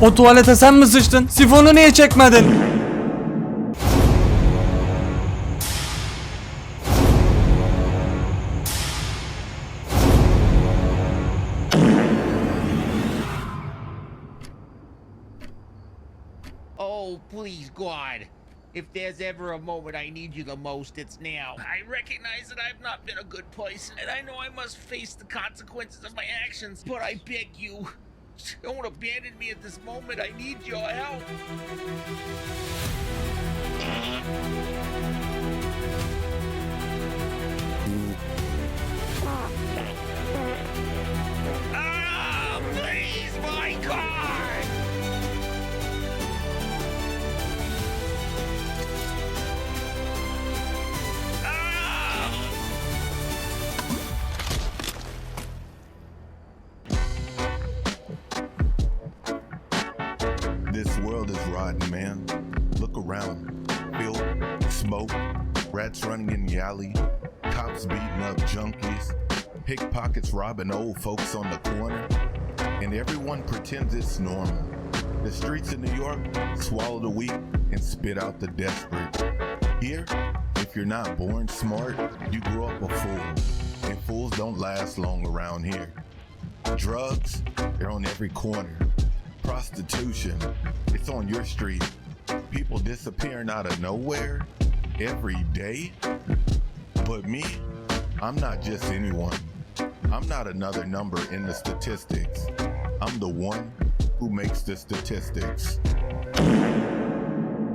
O tuvalete sen mi sıçtın? Sifonu niye çekmedin? Oh, please, God. If there's ever a moment I need you the most, it's now. I recognize that I've not been a good person, and I know I must face the consequences of my actions, but I beg you, don't abandon me at this moment. I need your help. Ah, please, my car! Robbing old folks on the corner, and everyone pretends it's normal. The streets of New York swallow the weak and spit out the desperate. Here, if you're not born smart, you grow up a fool, and fools don't last long around here. Drugs, they're on every corner. Prostitution, it's on your street. People disappearing out of nowhere every day. But me, I'm not just anyone. I'm not another number in the statistics. I'm the one who makes the statistics.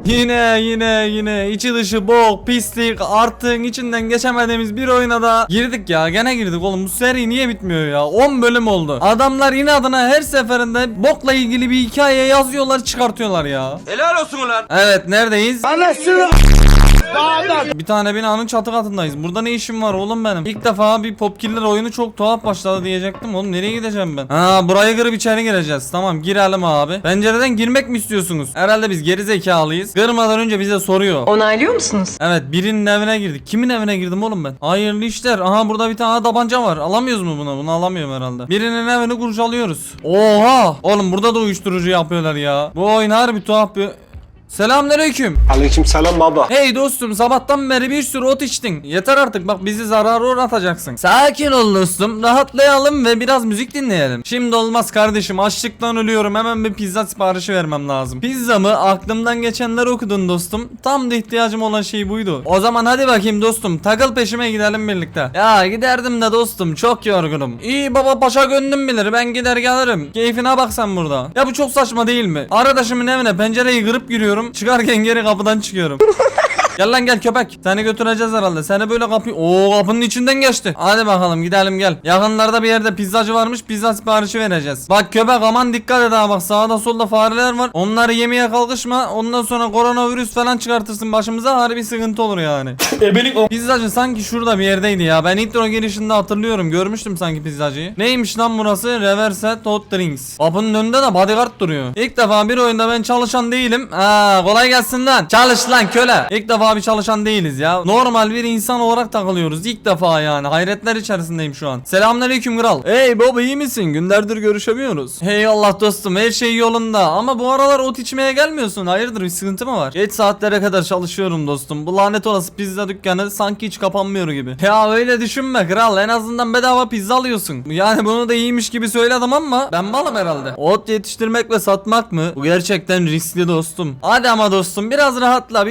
Yine yine yine içi dışı bok pislik artığın içinden geçemediğimiz bir oyuna da girdik ya gene girdik oğlum bu seri niye bitmiyor ya 10 bölüm oldu adamlar inadına her seferinde bokla ilgili bir hikaye yazıyorlar çıkartıyorlar ya Helal olsun ulan. Evet neredeyiz? Bir tane binanın çatı katındayız. Burada ne işim var oğlum benim? İlk defa bir Popkiller oyunu çok tuhaf başladı diyecektim. Oğlum nereye gideceğim ben? Ha burayı kırıp içeri gireceğiz. Tamam girelim abi. Pencereden girmek mi istiyorsunuz? Herhalde biz geri zekalıyız. Kırmadan önce bize soruyor. Onaylıyor musunuz? Evet birinin evine girdik. Kimin evine girdim oğlum ben? Hayırlı işler. Aha burada bir tane tabanca var. Alamıyoruz mu bunu? Bunu alamıyorum herhalde. Birinin evini kurcalıyoruz. Oha! Oğlum burada da uyuşturucu yapıyorlar ya. Bu oyun harbi tuhaf bir... Selamünaleyküm. Aleykümselam baba. Hey dostum sabahtan beri bir sürü ot içtin. Yeter artık bak bizi zarara uğratacaksın. Sakin ol dostum rahatlayalım ve biraz müzik dinleyelim. Şimdi olmaz kardeşim açlıktan ölüyorum hemen bir pizza siparişi vermem lazım. Pizza mı aklımdan geçenleri okudun dostum. Tam da ihtiyacım olan şey buydu. O zaman hadi bakayım dostum takıl peşime gidelim birlikte. Ya giderdim de dostum çok yorgunum. İyi baba paşa gönlüm bilir ben gider gelirim. Keyfine bak sen burada. Ya bu çok saçma değil mi? Arkadaşımın evine pencereyi kırıp giriyorum. Çıkarken geri kapıdan çıkıyorum. Gel lan gel köpek. Seni götüreceğiz herhalde. Seni böyle kapı... Oo kapının içinden geçti. Hadi bakalım gidelim gel. Yakınlarda bir yerde pizzacı varmış. Pizza siparişi vereceğiz. Bak köpek aman dikkat et ha bak sağda solda fareler var. Onları yemeye kalkışma. Ondan sonra koronavirüs falan çıkartırsın başımıza. Harbi sıkıntı olur yani. Pizzacı sanki şurada bir yerdeydi ya. Ben intro girişinde hatırlıyorum. Görmüştüm sanki pizzacıyı. Neymiş lan burası? Reverse Hot Drinks. Kapının önünde de bodyguard duruyor. İlk defa bir oyunda ben çalışan değilim. Ha kolay gelsin lan. Çalış lan köle. İlk defa bir çalışan değiliz ya. Normal bir insan olarak takılıyoruz. İlk defa yani. Hayretler içerisindeyim şu an. Selamünaleyküm kral. Hey baba iyi misin? Günlerdir görüşemiyoruz. Hey Allah dostum her şey yolunda. Ama bu aralar ot içmeye gelmiyorsun. Hayırdır bir sıkıntı mı var? Geç saatlere kadar çalışıyorum dostum. Bu lanet olası pizza dükkanı sanki hiç kapanmıyor gibi. Ya öyle düşünme kral. En azından bedava pizza alıyorsun. Yani bunu da iyiymiş gibi söyledim ama ben malım herhalde. Ot yetiştirmek ve satmak mı? Bu gerçekten riskli dostum. Hadi ama dostum biraz rahatla.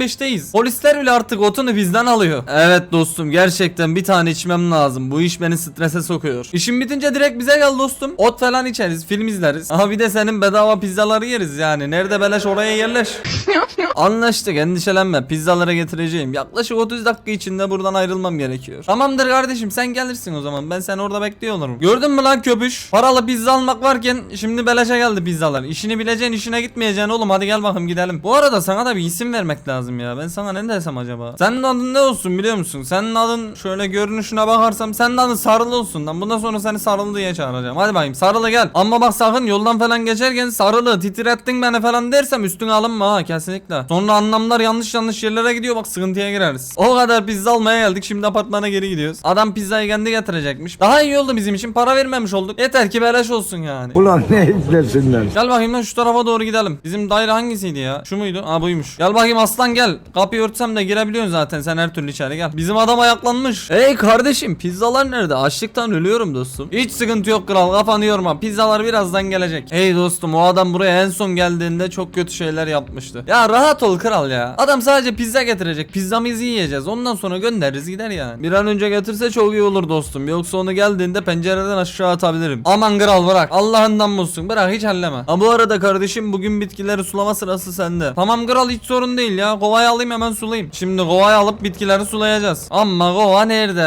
1985'teyiz. Polisler bile artık otunu bizden alıyor. Evet dostum gerçekten bir tane içmem lazım. Bu iş beni strese sokuyor. İşim bitince direkt bize gel dostum. Ot falan içeriz, film izleriz. Aha bir de senin bedava pizzaları yeriz yani. Nerede beleş oraya yerleş. Anlaştık endişelenme pizzalara getireceğim. Yaklaşık 30 dakika içinde buradan ayrılmam gerekiyor. Tamamdır kardeşim sen gelirsin o zaman ben seni orada bekliyor olurum. Gördün mü lan köpüş? Paralı pizza almak varken şimdi beleşe geldi pizzalar. İşini bileceksin işine gitmeyeceksin oğlum hadi gel bakalım gidelim. Bu arada sana da bir isim vermek lazım. Lazım ya. Ben sana ne desem acaba? Senin adın ne olsun biliyor musun? Senin adın şöyle görünüşüne bakarsam senin adın sarılı olsun lan. Bundan sonra seni sarılı diye çağıracağım. Hadi bakayım sarılı gel. Ama bak sakın yoldan falan geçerken sarılı titrettin beni falan dersem üstüne alınma ha kesinlikle. Sonra anlamlar yanlış yanlış yerlere gidiyor bak sıkıntıya gireriz. O kadar pizza almaya geldik şimdi apartmana geri gidiyoruz. Adam pizzayı kendi getirecekmiş. Daha iyi oldu bizim için para vermemiş olduk. Yeter ki beleş olsun yani. Ulan ne izlesinler. Gel bakayım lan şu tarafa doğru gidelim. Bizim daire hangisiydi ya? Şu muydu? Aa buymuş. Gel bakayım aslan gel. Kapıyı örtsem de girebiliyorsun zaten. Sen her türlü içeri gel. Bizim adam ayaklanmış. Hey kardeşim pizzalar nerede? Açlıktan ölüyorum dostum. Hiç sıkıntı yok kral. Kafanı yorma. Pizzalar birazdan gelecek. Hey dostum o adam buraya en son geldiğinde çok kötü şeyler yapmıştı. Ya rahat ol kral ya. Adam sadece pizza getirecek. Pizzamızı yiyeceğiz. Ondan sonra göndeririz gider yani. Bir an önce getirse çok iyi olur dostum. Yoksa onu geldiğinde pencereden aşağı atabilirim. Aman kral bırak. Allah'ından bulsun. Bırak hiç halleme. Ha bu arada kardeşim bugün bitkileri sulama sırası sende. Tamam kral hiç sorun değil ya. Kovayı alayım hemen sulayayım. Şimdi kovayı alıp bitkileri sulayacağız. Ama kova nerede?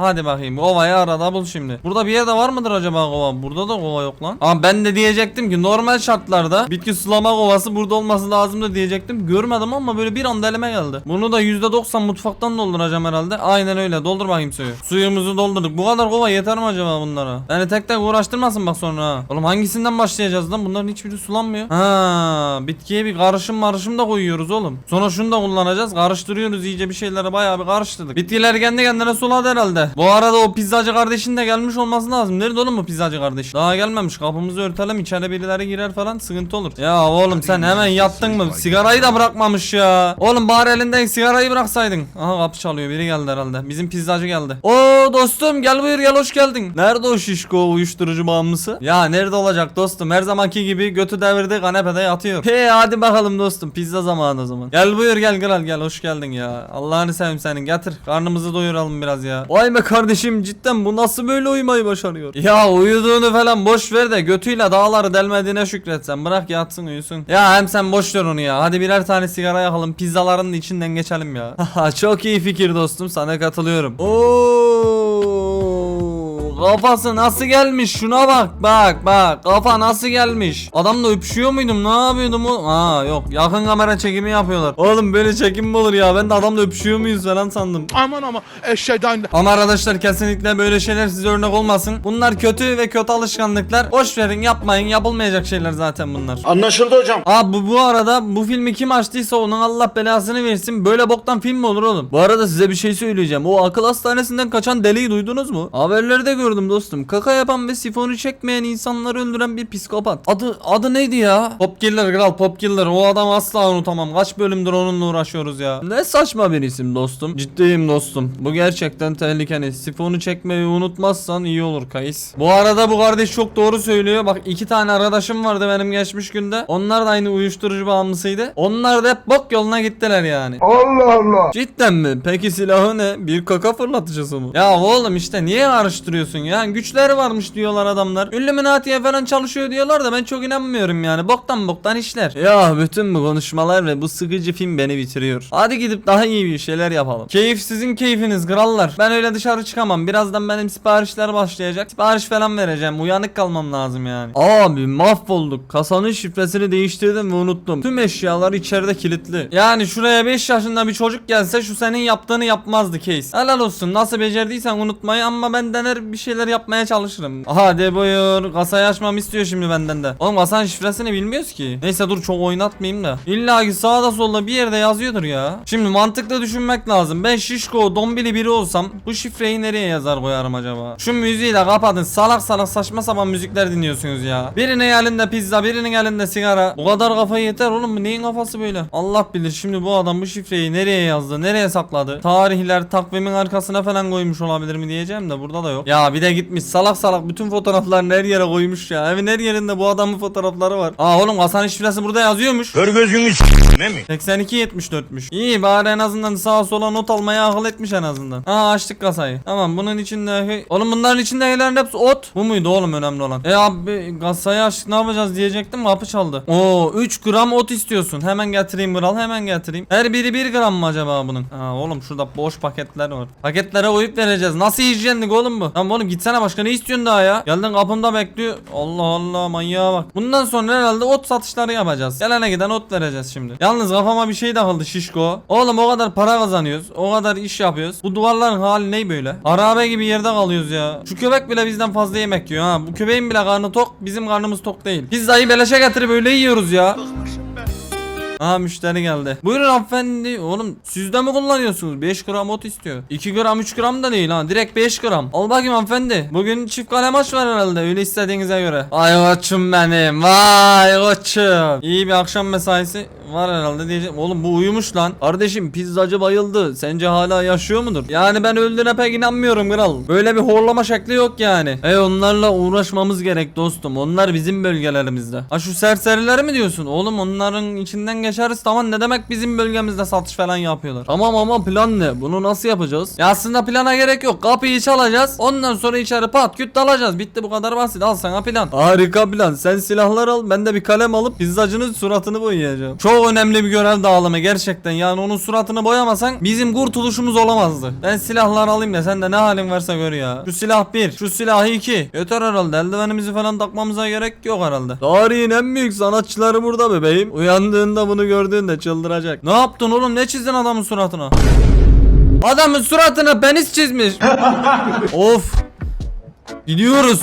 Hadi bakayım. Kovayı arada bul şimdi. Burada bir yerde var mıdır acaba kova? Burada da kova yok lan. Ama ben de diyecektim ki normal şartlarda bitki sulama kovası burada olması lazımdı diyecektim. Görmedim ama böyle bir anda elime geldi. Bunu da %90 mutfaktan dolduracağım herhalde. Aynen öyle. Doldur bakayım suyu. Suyumuzu doldurduk. Bu kadar kova yeter mi acaba bunlara? Yani tek tek uğraştırmasın bak sonra. Oğlum hangisinden başlayacağız lan? Bunların hiçbiri sulanmıyor. Ha, bitkiye bir karışım marışım da koyuyoruz oğlum. Sonra şunu da kullanacağız. Karıştırıyoruz iyice bir şeylere bayağı bir karıştırdık. Bitkiler kendi kendine suladı herhalde. Bu arada o pizzacı kardeşin de gelmiş olması lazım. Nerede oğlum bu pizzacı kardeş? Daha gelmemiş. Kapımızı örtelim. içeri birileri girer falan sıkıntı olur. Ya oğlum sen hemen yattın mı? Sigarayı da bırakmamış ya. Oğlum bari elinden sigarayı bıraksaydın. Aha kapı çalıyor. Biri geldi herhalde. Bizim pizzacı geldi. Oo dostum gel buyur gel hoş geldin. Nerede o şişko uyuşturucu bağımlısı? Ya nerede olacak dostum? Her zamanki gibi götü devirdi kanepede yatıyor. He hadi bakalım dostum pizza zamanı o zaman. Gel buyur gel kral gel hoş geldin ya. Allah'ını seveyim senin getir. Karnımızı doyuralım biraz ya. Vay be kardeşim cidden bu nasıl böyle uyumayı başarıyor? Ya uyuduğunu falan boş ver de götüyle dağları delmediğine şükretsen. Bırak yatsın uyusun. Ya hem sen boş ver onu ya. Hadi birer tane sigara yakalım. Pizzaların içinden geçelim ya. Çok iyi fikir dostum. Sana katılıyorum. Oo, kafası nasıl gelmiş? Şuna bak. Bak bak. Kafa nasıl gelmiş? Adamla öpüşüyor muydum? Ne yapıyordum o? Aa yok. Yakın kamera çekimi yapıyorlar. Oğlum böyle çekim mi olur ya? Ben de adamla öpüşüyor muyuz falan sandım. Aman ama eşeğden Ama arkadaşlar kesinlikle böyle şeyler size örnek olmasın. Bunlar kötü ve kötü alışkanlıklar. Boş verin yapmayın. Yapılmayacak şeyler zaten bunlar. Anlaşıldı hocam. Aa bu, bu arada bu filmi kim açtıysa onun Allah belasını versin. Böyle boktan film mi olur oğlum? Bu arada size bir şey söyleyeceğim. O akıl hastanesinden kaçan deliği duydunuz mu? Haberlerde gördüm dostum. Kaka yapan ve sifonu çekmeyen insanları öldüren bir psikopat. Adı adı neydi ya? Pop Killer kral Pop Killer. O adamı asla unutamam. Kaç bölümdür onunla uğraşıyoruz ya. Ne saçma bir isim dostum. Ciddiyim dostum. Bu gerçekten tehlikeli. Sifonu çekmeyi unutmazsan iyi olur Kayıs. Bu arada bu kardeş çok doğru söylüyor. Bak iki tane arkadaşım vardı benim geçmiş günde. Onlar da aynı uyuşturucu bağımlısıydı. Onlar da hep bok yoluna gittiler yani. Allah Allah. Cidden mi? Peki silahı ne? Bir kaka fırlatıcısı mı? Ya oğlum işte niye karıştırıyorsun ya? Güçleri varmış diyorlar adamlar. Illuminati'ye falan çalışıyor diyorlar da ben çok inanmıyorum yani. Boktan boktan işler. Ya bütün bu konuşmalar ve bu sıkıcı film beni bitiriyor. Hadi gidip daha iyi bir şeyler yapalım. Keyif sizin keyfiniz krallar. Ben öyle dışarı çıkamam. Birazdan benim siparişler başlayacak. Sipariş falan vereceğim. Uyanık kalmam lazım yani. Abi mahvolduk. Kasanın şifresini değiştirdim ve unuttum. Tüm eşyalar içeride kilitli. Yani şuraya 5 yaşında bir çocuk gelse şu senin yaptığını yapmazdı case. Helal olsun. Nasıl becerdiysen unutmayı ama ben dener bir şeyler yapmaya çalışırım. Aha de buyur. Kasayı açmamı istiyor şimdi benden de. Oğlum kasanın şifresini bilmiyoruz ki. Neyse dur çok oynatmayayım da. İlla ki sağda solda bir yerde yazıyordur ya. Şimdi mantıklı düşünmek lazım. Ben şişko dombili biri olsam bu şifreyi nereye yazar koyarım acaba? Şu müziği de kapatın. Salak salak saçma sapan müzikler dinliyorsunuz ya. Birinin elinde pizza, birinin elinde sigara. Bu kadar kafayı yeter oğlum. Bu neyin kafası böyle? Allah bilir şimdi bu adam bu şifreyi nereye yazdı? Nereye sakladı? Tarihler takvimin arkasına falan koymuş olabilir mi diyeceğim de burada da yok. Ya bir de gitmiş salak salak bütün fotoğraflarını her yere koymuş ya. Evin her yerinde bu adamın fotoğrafları var. Aa oğlum kasanın şifresi burada yazıyormuş. Kör gözünü ne mi? 82-74'müş. İyi bari en azından sağa sola not almaya akıl etmiş en azından. Aa açtık kasayı. Tamam bunun içinde oğlum bunların içindekilerin hepsi ot. Bu muydu oğlum önemli olan? E abi kasayı açtık ne yapacağız diyecektim kapı çaldı. Oo 3 gram ot istiyorsun. Hemen getireyim kral hemen getireyim. Her biri 1 gram mı acaba bunun? Aa oğlum şurada boş paketler var. Paketlere koyup vereceğiz. Nasıl hijyenlik oğlum bu? Tamam oğlum oğlum gitsene başka ne istiyorsun daha ya? Geldin kapımda bekliyor. Allah Allah manyağa bak. Bundan sonra herhalde ot satışları yapacağız. Gelene giden ot vereceğiz şimdi. Yalnız kafama bir şey takıldı şişko. Oğlum o kadar para kazanıyoruz. O kadar iş yapıyoruz. Bu duvarların hali ne böyle? Harabe gibi yerde kalıyoruz ya. Şu köpek bile bizden fazla yemek yiyor ha. Bu köpeğin bile karnı tok. Bizim karnımız tok değil. Pizzayı beleşe getirip öyle yiyoruz ya. Aha müşteri geldi. Buyurun hanımefendi. Oğlum siz de mi kullanıyorsunuz? 5 gram ot istiyor. 2 gram 3 gram da değil ha. Direkt 5 gram. Al bakayım hanımefendi. Bugün çift kale maç var herhalde. Öyle istediğinize göre. Ay koçum benim. Vay koçum. İyi bir akşam mesaisi var herhalde diyeceğim. Oğlum bu uyumuş lan. Kardeşim pizzacı bayıldı. Sence hala yaşıyor mudur? Yani ben öldüğüne pek inanmıyorum kral. Böyle bir horlama şekli yok yani. E onlarla uğraşmamız gerek dostum. Onlar bizim bölgelerimizde. Ha şu serserileri mi diyorsun? Oğlum onların içinden geçeriz tamam ne demek bizim bölgemizde satış falan yapıyorlar. Tamam ama plan ne? Bunu nasıl yapacağız? Ya aslında plana gerek yok. Kapıyı çalacağız. Ondan sonra içeri pat küt dalacağız. Bitti bu kadar basit. Al sana plan. Harika plan. Sen silahlar al. Ben de bir kalem alıp pizzacının suratını boyayacağım. Çok önemli bir görev dağılımı gerçekten. Yani onun suratını boyamasan bizim kurtuluşumuz olamazdı. Ben silahlar alayım da sen de ne halin varsa gör ya. Şu silah bir, şu silah iki. Yeter herhalde. Eldivenimizi falan takmamıza gerek yok herhalde. Tarihin en büyük sanatçıları burada bebeğim. Uyandığında bunu gördüğünde çıldıracak. Ne yaptın oğlum? Ne çizdin adamın suratına? Adamın suratına penis çizmiş. of. Gidiyoruz.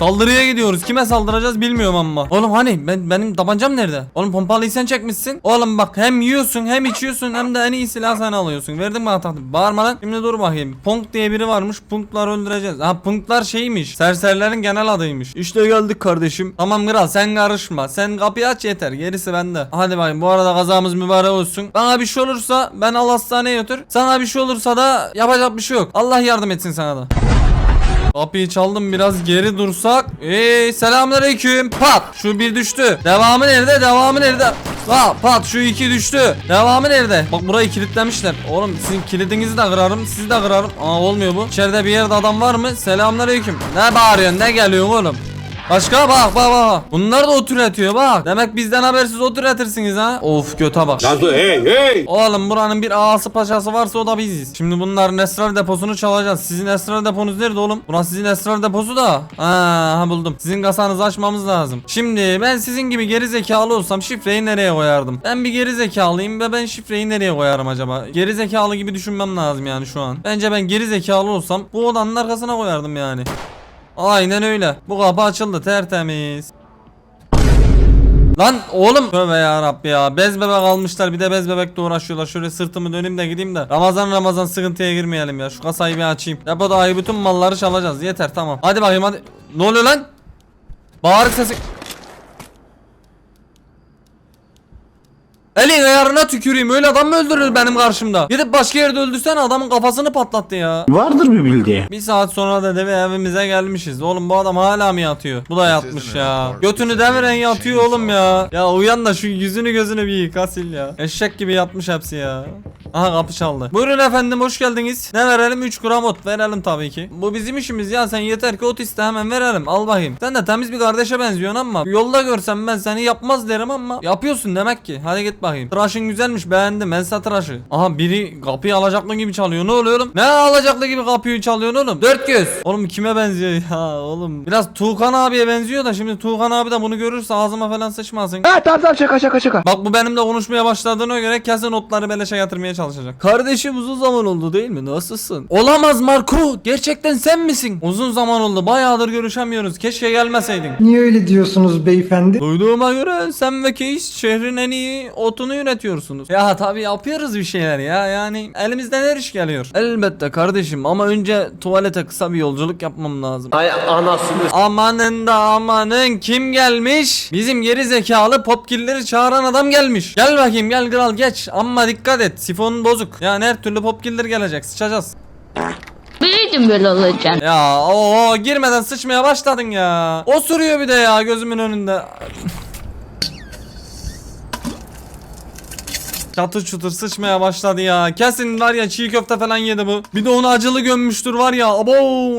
Saldırıya gidiyoruz. Kime saldıracağız bilmiyorum ama. Oğlum hani ben benim tabancam nerede? Oğlum pompalıyı sen çekmişsin. Oğlum bak hem yiyorsun hem içiyorsun hem de en iyi silah sen alıyorsun. Verdin bana tahtı. Bağırma lan. Şimdi dur bakayım. Punk diye biri varmış. Punklar öldüreceğiz. Ha punklar şeymiş. Serserilerin genel adıymış. İşte geldik kardeşim. Tamam kral sen karışma. Sen kapıyı aç yeter. Gerisi bende. Hadi bakayım. Bu arada kazamız mübarek olsun. Bana bir şey olursa ben al hastaneye götür. Sana bir şey olursa da yapacak bir şey yok. Allah yardım etsin sana da. Kapıyı çaldım biraz geri dursak. Eee selamünaleyküm. Pat şu bir düştü. Devamı nerede? Devamı nerede? Ha pat şu iki düştü. Devamı nerede? Bak burayı kilitlemişler. Oğlum sizin kilidinizi de kırarım. Sizi de kırarım. Aa olmuyor bu. İçeride bir yerde adam var mı? Selamünaleyküm. Ne bağırıyorsun? Ne geliyorsun oğlum? Başka bak bak bak. Bunlar da ot üretiyor bak. Demek bizden habersiz ot üretirsiniz ha. Of göte bak. hey hey. Oğlum buranın bir ağası paşası varsa o da biziz. Şimdi bunların esrar deposunu çalacağız. Sizin esrar deponuz nerede oğlum? Burası sizin esrar deposu da. Ha, ha buldum. Sizin kasanızı açmamız lazım. Şimdi ben sizin gibi geri zekalı olsam şifreyi nereye koyardım? Ben bir geri zekalıyım ve ben şifreyi nereye koyarım acaba? Geri zekalı gibi düşünmem lazım yani şu an. Bence ben geri zekalı olsam bu odanın arkasına koyardım yani. Aynen öyle. Bu kapı açıldı tertemiz. Lan oğlum tövbe ya Rabbi ya. Bez bebek almışlar bir de bez bebekle uğraşıyorlar. Şöyle sırtımı döneyim de gideyim de. Ramazan Ramazan sıkıntıya girmeyelim ya. Şu kasayı bir açayım. Depoda bütün malları çalacağız. Yeter tamam. Hadi bakayım hadi. Ne oluyor lan? Bağırık sesi Elin ayarına tüküreyim öyle adam mı öldürür benim karşımda Gidip başka yerde öldürsen adamın kafasını patlattı ya Vardır bir bildiği. bir saat sonra da deve evimize gelmişiz. Oğlum bu adam hala mı yatıyor? Bu da yatmış ya. Götünü deviren yatıyor oğlum ya. Ya uyan da şu yüzünü gözünü bir yıka sil ya. Eşek gibi yatmış hepsi ya. Aha kapı çaldı. Buyurun efendim hoş geldiniz. Ne verelim? 3 gram ot verelim tabii ki. Bu bizim işimiz ya sen yeter ki ot iste hemen verelim. Al bakayım. Sen de temiz bir kardeşe benziyorsun ama yolda görsem ben seni yapmaz derim ama yapıyorsun demek ki. Hadi git bakayım. Tıraşın güzelmiş beğendim. Ensa tıraşı. Aha biri kapıyı alacaklı gibi çalıyor. Ne oluyor oğlum? Ne alacaklı gibi kapıyı çalıyorsun oğlum? Dört göz. Oğlum kime benziyor ya oğlum? Biraz Tuğkan abiye benziyor da şimdi Tuğkan abi de bunu görürse ağzıma falan sıçmasın. Ha tamam tamam şaka şaka şaka. Bak bu benimle konuşmaya başladığına göre kesin notları beleşe yatırmaya çalışacak. Kardeşim uzun zaman oldu değil mi? Nasılsın? Olamaz Marco. Gerçekten sen misin? Uzun zaman oldu. Bayağıdır görüşemiyoruz. Keşke gelmeseydin. Niye öyle diyorsunuz beyefendi? Duyduğuma göre sen ve Keys şehrin en iyi otunu yönetiyorsunuz. Ya tabii yapıyoruz bir şeyler ya. Yani elimizden her iş geliyor. Elbette kardeşim ama önce tuvalete kısa bir yolculuk yapmam lazım. Ay anasını. Amanın da amanın kim gelmiş? Bizim geri zekalı popkilleri çağıran adam gelmiş. Gel bakayım gel kral geç. Ama dikkat et sifonun bozuk. Yani her türlü popkiller gelecek sıçacağız. Biliyordum böyle olacağını. Ya o girmeden sıçmaya başladın ya. O sürüyor bir de ya gözümün önünde. Çatır çutur sıçmaya başladı ya. Kesin var ya çiğ köfte falan yedi bu. Bir de onu acılı gömmüştür var ya. Abo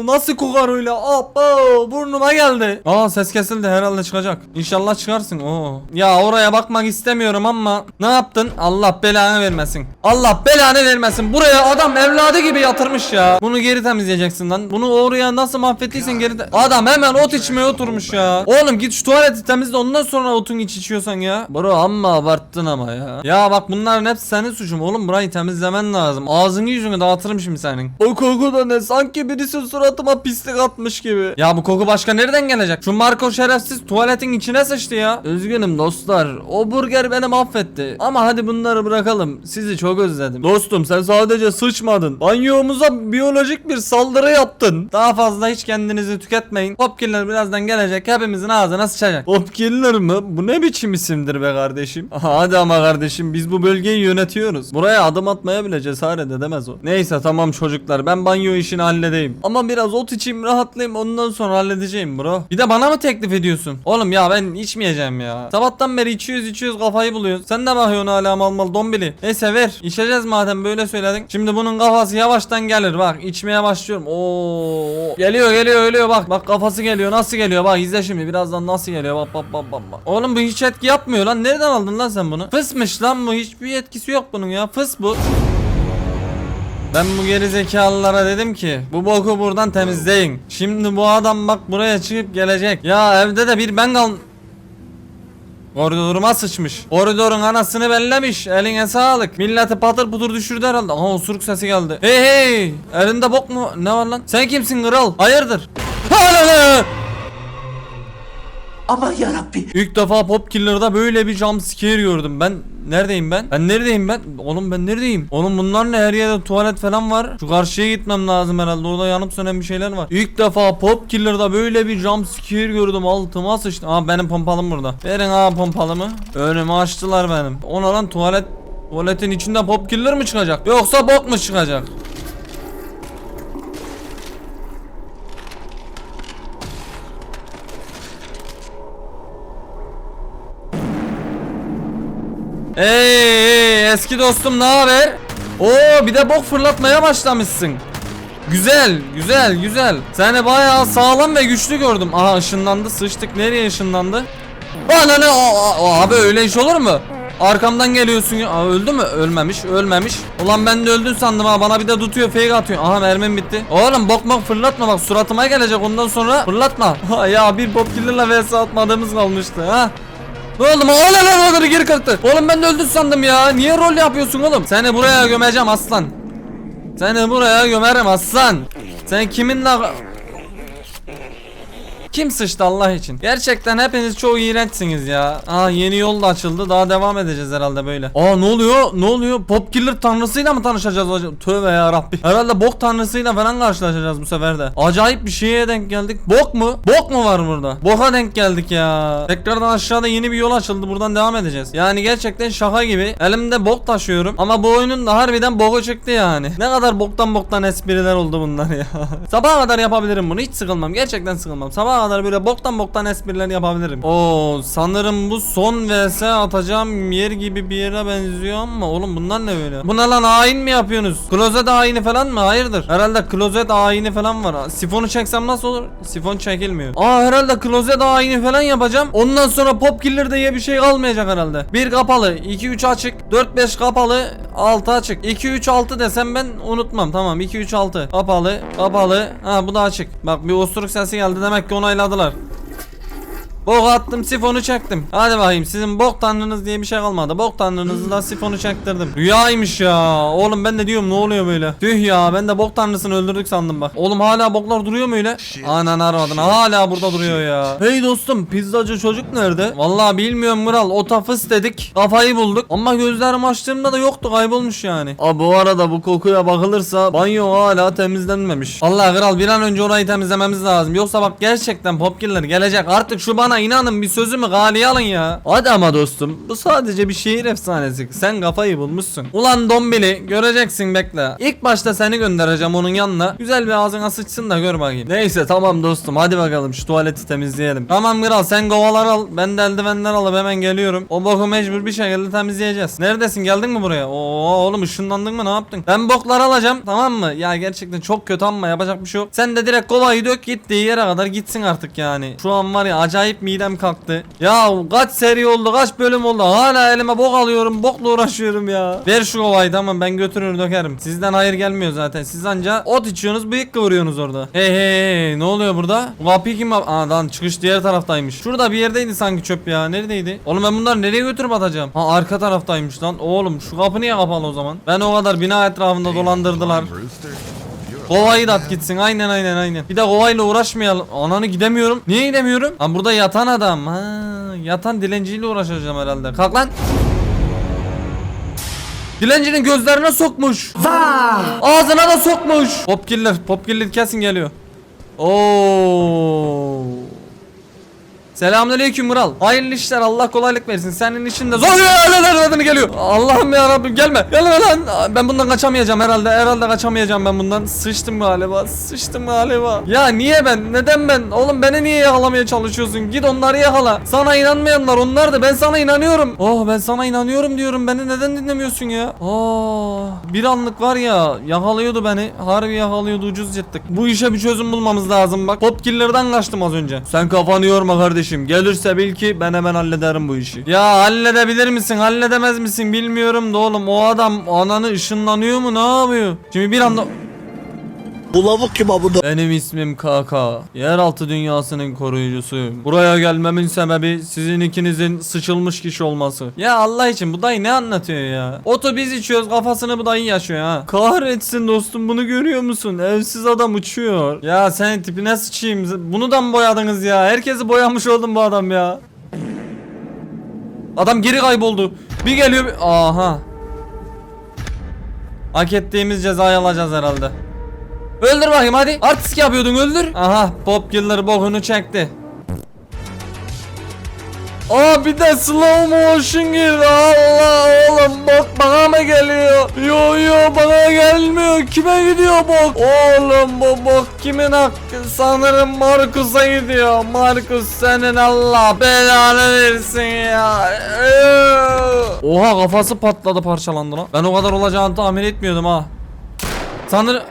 nasıl kokar öyle? Abo burnuma geldi. Aa ses kesildi herhalde çıkacak. İnşallah çıkarsın. Oo. Ya oraya bakmak istemiyorum ama ne yaptın? Allah belanı vermesin. Allah belanı vermesin. Buraya adam evladı gibi yatırmış ya. Bunu geri temizleyeceksin lan. Bunu oraya nasıl mahvettiysen geri de... Adam hemen ot içmeye oturmuş ya. Oğlum git şu tuvaleti temizle ondan sonra otun iç içiyorsan ya. Bro amma abarttın ama ya. Ya bak bunların hepsi senin suçun oğlum. Burayı temizlemen lazım. Ağzını yüzünü dağıtırım şimdi senin. O koku da ne? Sanki birisi suratıma pislik atmış gibi. Ya bu koku başka nereden gelecek? Şu Marco şerefsiz tuvaletin içine sıçtı ya. Üzgünüm dostlar. O burger beni mahvetti. Ama hadi bunları bırakalım. Sizi çok özledim. Dostum sen sadece sıçmadın. Banyomuza biyolojik bir saldırı yaptın. Daha fazla hiç kendinizi tüketmeyin. Popkiller birazdan gelecek. Hepimizin ağzına sıçacak. Popkiller mı? Bu ne biçim isimdir be kardeşim? Hadi ama kardeşim biz bu bölgeyi yönetiyoruz. Buraya adım atmaya bile cesaret edemez o. Neyse tamam çocuklar ben banyo işini halledeyim. Ama biraz ot içeyim rahatlayayım ondan sonra halledeceğim bro. Bir de bana mı teklif ediyorsun? Oğlum ya ben içmeyeceğim ya. Sabahtan beri içiyoruz içiyoruz kafayı buluyoruz. Sen de bakıyorsun hala mal mal dombili. Neyse ver. İçeceğiz madem böyle söyledin. Şimdi bunun kafası yavaştan gelir bak içmeye başlıyorum. Oo geliyor geliyor geliyor bak. Bak kafası geliyor nasıl geliyor bak izle şimdi birazdan nasıl geliyor bak bak bak bak. bak. Oğlum bu hiç etki yapmıyor lan. Nereden aldın lan sen bunu? Fısmış lan bu hiçbir etkisi yok bunun ya. Fıs bu. Ben bu geri zekalılara dedim ki bu boku buradan temizleyin. Şimdi bu adam bak buraya çıkıp gelecek. Ya evde de bir ben kal... Koridoruma sıçmış. Koridorun anasını bellemiş. Eline sağlık. Milleti patır putur düşürdü herhalde. Aha osuruk sesi geldi. Hey hey. Elinde bok mu? Ne var lan? Sen kimsin kral? Hayırdır? Ananı! Aman yarabbi. İlk defa Pop Killer'da böyle bir jump scare gördüm. Ben neredeyim ben? Ben neredeyim ben? Oğlum ben neredeyim? Oğlum bunlar ne? Her yerde tuvalet falan var. Şu karşıya gitmem lazım herhalde. Orada yanıp sönen bir şeyler var. İlk defa Pop Killer'da böyle bir jump scare gördüm. Altıma sıçtım. Aa benim pompalım burada. Verin abi pompalımı. Önümü açtılar benim. Ona lan tuvalet Tuvaletin içinde Pop Killer mi çıkacak? Yoksa bok mu çıkacak? Hey, hey eski dostum ne haber? Oo bir de bok fırlatmaya başlamışsın. Güzel, güzel, güzel. Seni bayağı sağlam ve güçlü gördüm. Aha ışınlandı, sıçtık. Nereye ışınlandı? Aa, aa, abi öyle iş olur mu? Arkamdan geliyorsun. Aa, öldü mü? Ölmemiş, ölmemiş. Ulan ben de öldün sandım ha. Bana bir de tutuyor, fake atıyor. Aha mermim bitti. Oğlum bok bok fırlatma bak suratıma gelecek ondan sonra fırlatma. Ha ya bir pop killer'la vs atmadığımız kalmıştı ha. Ne oldu mu? Oğlum lan oğlum geri kalktı. Oğlum ben de öldün sandım ya. Niye rol yapıyorsun oğlum? Seni buraya gömeceğim aslan. Seni buraya gömerim aslan. Sen kiminle... Kim sıçtı Allah için? Gerçekten hepiniz çok iğrençsiniz ya. Aa yeni yol da açıldı. Daha devam edeceğiz herhalde böyle. Aa ne oluyor? Ne oluyor? Pop Killer tanrısıyla mı tanışacağız hocam? Tövbe ya Rabbi. Herhalde bok tanrısıyla falan karşılaşacağız bu sefer de. Acayip bir şeye denk geldik. Bok mu? Bok mu var burada? Boka denk geldik ya. Tekrardan aşağıda yeni bir yol açıldı. Buradan devam edeceğiz. Yani gerçekten şaka gibi. Elimde bok taşıyorum. Ama bu oyunun da harbiden boku çıktı yani. Ne kadar boktan boktan espriler oldu bunlar ya. Sabaha kadar yapabilirim bunu. Hiç sıkılmam. Gerçekten sıkılmam. Sabaha kadar böyle boktan boktan espriler yapabilirim. Oo sanırım bu son vs atacağım yer gibi bir yere benziyor ama oğlum bunlar ne böyle? Bu ne lan hain mi yapıyorsunuz? Klozet haini falan mı? Hayırdır? Herhalde klozet haini falan var. Sifonu çeksem nasıl olur? Sifon çekilmiyor. Aa herhalde klozet haini falan yapacağım. Ondan sonra pop killer diye bir şey kalmayacak herhalde. Bir kapalı, 2 3 açık, 4 5 kapalı, 6 açık. 2 3 6 desem ben unutmam. Tamam 2 3 6. Kapalı, kapalı. Ha bu da açık. Bak bir osuruk sesi geldi demek ki onayladılar. Bok attım sifonu çektim. Hadi bakayım sizin bok tanrınız diye bir şey kalmadı. Bok tanrınızla sifonu çektirdim. Rüyaymış ya. Oğlum ben de diyorum ne oluyor böyle? Tüh ya ben de bok tanrısını öldürdük sandım bak. Oğlum hala boklar duruyor mu öyle? Anan aramadın hala burada duruyor ya. Hey dostum pizzacı çocuk nerede? Vallahi bilmiyorum kral. O tafıs dedik. Kafayı bulduk. Ama gözlerimi açtığımda da yoktu kaybolmuş yani. Aa bu arada bu kokuya bakılırsa banyo hala temizlenmemiş. Allah kral bir an önce orayı temizlememiz lazım. Yoksa bak gerçekten popkiller gelecek. Artık şu bana bana inanın bir sözümü galiye alın ya. Hadi ama dostum bu sadece bir şehir efsanesi. Sen kafayı bulmuşsun. Ulan Dombili göreceksin bekle. İlk başta seni göndereceğim onun yanına. Güzel bir ağzına sıçsın da gör bakayım. Neyse tamam dostum hadi bakalım şu tuvaleti temizleyelim. Tamam kral sen kovalar al. Ben de eldivenler alıp hemen geliyorum. O boku mecbur bir şekilde temizleyeceğiz. Neredesin geldin mi buraya? Oo oğlum ışınlandın mı ne yaptın? Ben bokları alacağım tamam mı? Ya gerçekten çok kötü ama yapacak bir şey yok. Sen de direkt kovayı dök gittiği yere kadar gitsin artık yani. Şu an var ya acayip midem kalktı. Ya kaç seri oldu kaç bölüm oldu hala elime bok alıyorum bokla uğraşıyorum ya. Ver şu kovayı tamam ben götürür dökerim. Sizden hayır gelmiyor zaten. Siz anca ot içiyorsunuz bıyık kıvırıyorsunuz orada. Hey hey hey ne oluyor burada? Bu kapıyı kim Aa lan çıkış diğer taraftaymış. Şurada bir yerdeydi sanki çöp ya. Neredeydi? Oğlum ben bunları nereye götürüp atacağım? Ha arka taraftaymış lan. Oğlum şu kapı niye kapalı o zaman? Ben o kadar bina etrafında dolandırdılar. Kovayı da at gitsin. Aynen aynen aynen. Bir de kovayla uğraşmayalım. Ananı gidemiyorum. Niye gidemiyorum? Ha burada yatan adam. Ha yatan dilenciyle uğraşacağım herhalde. Kalk lan. Dilencinin gözlerine sokmuş. Ağzına da sokmuş. Popkiller, popkiller kesin geliyor. Oo. Selamünaleyküm Mural. Hayırlı işler Allah kolaylık versin. Senin için de zor adını geliyor. Allah'ım ya Rabbim gelme. Gelme lan. Ben bundan kaçamayacağım herhalde. Herhalde kaçamayacağım ben bundan. Sıçtım galiba. Sıçtım galiba. Ya niye ben? Neden ben? Oğlum beni niye yakalamaya çalışıyorsun? Git onları yakala. Sana inanmayanlar onlar da ben sana inanıyorum. Oh ben sana inanıyorum diyorum. Beni neden dinlemiyorsun ya? Oh bir anlık var ya yakalıyordu beni. Harbi yakalıyordu ucuz yettik. Bu işe bir çözüm bulmamız lazım bak. Popkiller'dan kaçtım az önce. Sen kafanı yorma kardeşim. Gelirse bil ki ben hemen hallederim bu işi. Ya halledebilir misin? Halledemez misin? Bilmiyorum da oğlum. O adam ananı ışınlanıyor mu? Ne yapıyor? Şimdi bir anda... Bu lavuk kim abi? Benim ismim KK. Yeraltı dünyasının koruyucusuyum. Buraya gelmemin sebebi sizin ikinizin sıçılmış kişi olması. Ya Allah için bu dayı ne anlatıyor ya? Oto biz içiyoruz kafasını bu dayı yaşıyor ha. Kahretsin dostum bunu görüyor musun? Evsiz adam uçuyor. Ya sen tipine sıçayım. Bunu da mı boyadınız ya? Herkesi boyamış oldum bu adam ya. Adam geri kayboldu. Bir geliyor. bir- Aha. Hak ettiğimiz cezayı alacağız herhalde. Öldür bakayım hadi. Artist yapıyordun öldür. Aha pop yılları bokunu çekti. Aa bir de slow motion girdi. Allah oğlum bok bana mı geliyor? Yo yo bana gelmiyor. Kime gidiyor bok? Oğlum bu bok kimin hakkı? Sanırım Markus'a gidiyor. Markus senin Allah belanı versin ya. Oha kafası patladı parçalandı lan. Ben o kadar olacağını tahmin etmiyordum ha. Sanırım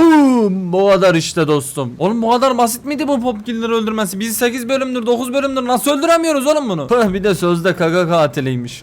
Boom! Bu kadar işte dostum. Oğlum bu kadar basit miydi bu popkilleri öldürmesi? Biz 8 bölümdür 9 bölümdür nasıl öldüremiyoruz oğlum bunu? Bir de sözde kaka katiliymiş.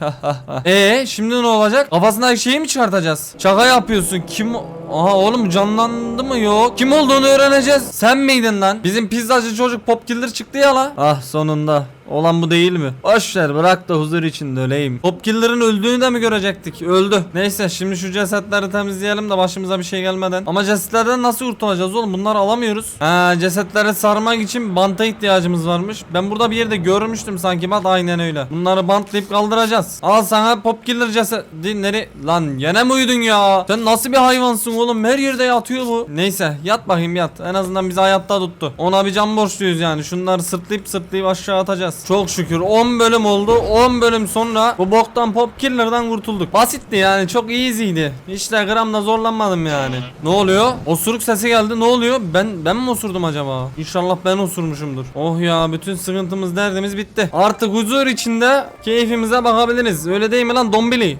Ee şimdi ne olacak? Kafasındaki şeyi mi çıkartacağız? Şaka yapıyorsun. Kim Aha oğlum canlandı mı yok? Kim olduğunu öğreneceğiz. Sen miydin lan? Bizim pizzacı çocuk popkiller çıktı ya la. Ah sonunda. Olan bu değil mi? Boş ver bırak da huzur içinde öleyim. Popkiller'ın öldüğünü de mi görecektik? Öldü. Neyse şimdi şu cesetleri temizleyelim de başımıza bir şey gelmeden. Ama cesetlerden nasıl kurtulacağız oğlum? Bunları alamıyoruz. Ha cesetleri sarmak için banta ihtiyacımız varmış. Ben burada bir yerde görmüştüm sanki bak aynen öyle. Bunları bantlayıp kaldıracağız. Al sana popkiller cesedi. Nere? Lan yine mi uyudun ya? Sen nasıl bir hayvansın oğlum? Her yerde yatıyor bu. Neyse yat bakayım yat. En azından bizi hayatta tuttu. Ona bir can borçluyuz yani. Şunları sırtlayıp sırtlayıp aşağı atacağız. Çok şükür 10 bölüm oldu. 10 bölüm sonra bu boktan pop killer'dan kurtulduk. Basitti yani çok easy'ydi. Hiç de gramda zorlanmadım yani. Ne oluyor? Osuruk sesi geldi. Ne oluyor? Ben ben mi osurdum acaba? İnşallah ben osurmuşumdur. Oh ya bütün sıkıntımız derdimiz bitti. Artık huzur içinde keyfimize bakabiliriz. Öyle değil mi lan dombili?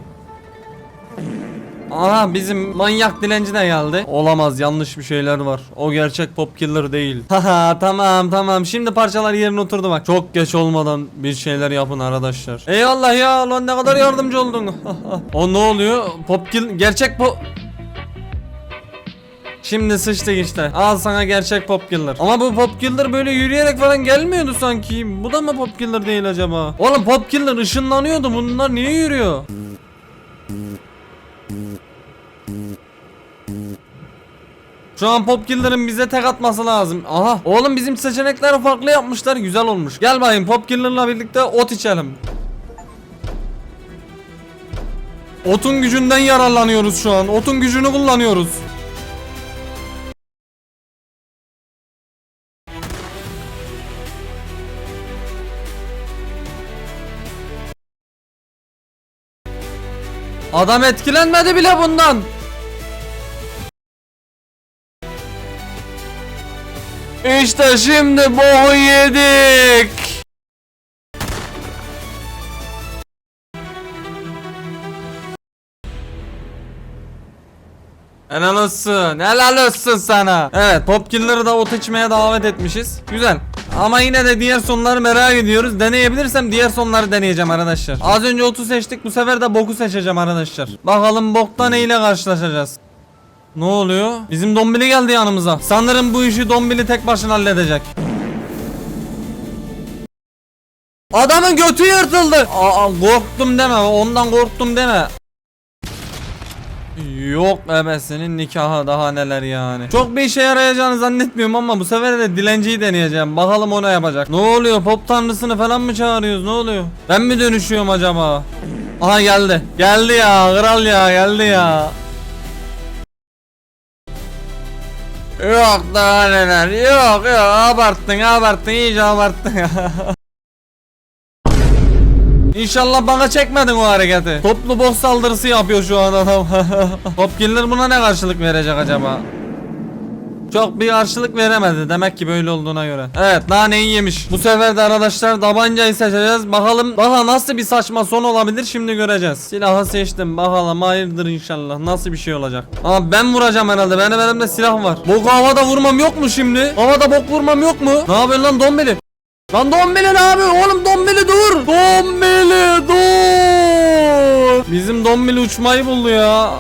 Aha bizim manyak dilenci de geldi. Olamaz yanlış bir şeyler var. O gerçek pop killer değil. Haha tamam tamam şimdi parçalar yerine oturdu bak. Çok geç olmadan bir şeyler yapın arkadaşlar. Eyvallah ya lan ne kadar yardımcı oldun. o ne oluyor? Pop kill gerçek pop Şimdi sıçtık işte. Al sana gerçek pop killer. Ama bu pop killer böyle yürüyerek falan gelmiyordu sanki. Bu da mı pop killer değil acaba? Oğlum pop killer ışınlanıyordu. Bunlar niye yürüyor? Şu an popkillerin bize tek atması lazım. Aha oğlum bizim seçenekleri farklı yapmışlar güzel olmuş. Gel bayım popkillerle birlikte ot içelim. Otun gücünden yararlanıyoruz şu an. Otun gücünü kullanıyoruz. Adam etkilenmedi bile bundan. İşte şimdi boğu yedik. Helal olsun. Helal olsun sana. Evet Popkiller'ı da ot içmeye davet etmişiz. Güzel. Ama yine de diğer sonları merak ediyoruz. Deneyebilirsem diğer sonları deneyeceğim arkadaşlar. Az önce otu seçtik. Bu sefer de boku seçeceğim arkadaşlar. Bakalım bokta neyle karşılaşacağız. Ne oluyor? Bizim Dombili geldi yanımıza. Sanırım bu işi Dombili tek başına halledecek. Adamın götü yırtıldı. Aa, korktum deme. Ondan korktum deme. Yok ebesinin nikahı daha neler yani. Çok bir işe yarayacağını zannetmiyorum ama bu sefer de dilenciyi deneyeceğim. Bakalım o ne yapacak. Ne oluyor pop tanrısını falan mı çağırıyoruz ne oluyor? Ben mi dönüşüyorum acaba? Aha geldi. Geldi ya kral ya geldi ya. Yok daha neler yok yok abarttın abarttın iyice abarttın İnşallah bana çekmedin o hareketi. Toplu boks saldırısı yapıyor şu an adam. Topkiller buna ne karşılık verecek acaba? Çok bir karşılık veremedi demek ki böyle olduğuna göre. Evet naneyi yemiş. Bu sefer de arkadaşlar tabancayı seçeceğiz. Bakalım daha nasıl bir saçma son olabilir şimdi göreceğiz. Silahı seçtim bakalım hayırdır inşallah. Nasıl bir şey olacak. Ama ben vuracağım herhalde. Benim elimde silah var. Boku havada vurmam yok mu şimdi? Havada bok vurmam yok mu? Ne yapıyorsun lan dombili? Lan Dombili ne yapıyor? Oğlum Dombili dur. Dombili dur. Bizim Dombili uçmayı buldu ya.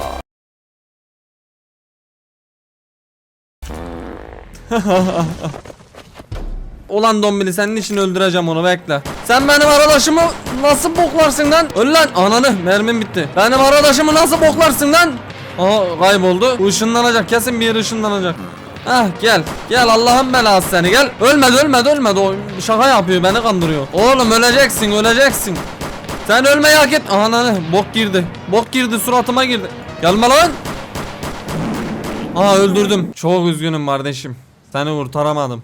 Ulan Dombili senin için öldüreceğim onu bekle. Sen benim arkadaşımı nasıl boklarsın lan? Öl lan ananı mermim bitti. Benim arkadaşımı nasıl boklarsın lan? Aha kayboldu. Bu ışınlanacak kesin bir yere ışınlanacak. Heh gel gel Allah'ın belası seni gel. Ölmedi ölmedi ölmedi o şaka yapıyor beni kandırıyor. Oğlum öleceksin öleceksin. Sen ölmeyi hak et. Ananı bok girdi. Bok girdi suratıma girdi. Gelme lan. Aa öldürdüm. Çok üzgünüm kardeşim. Seni kurtaramadım.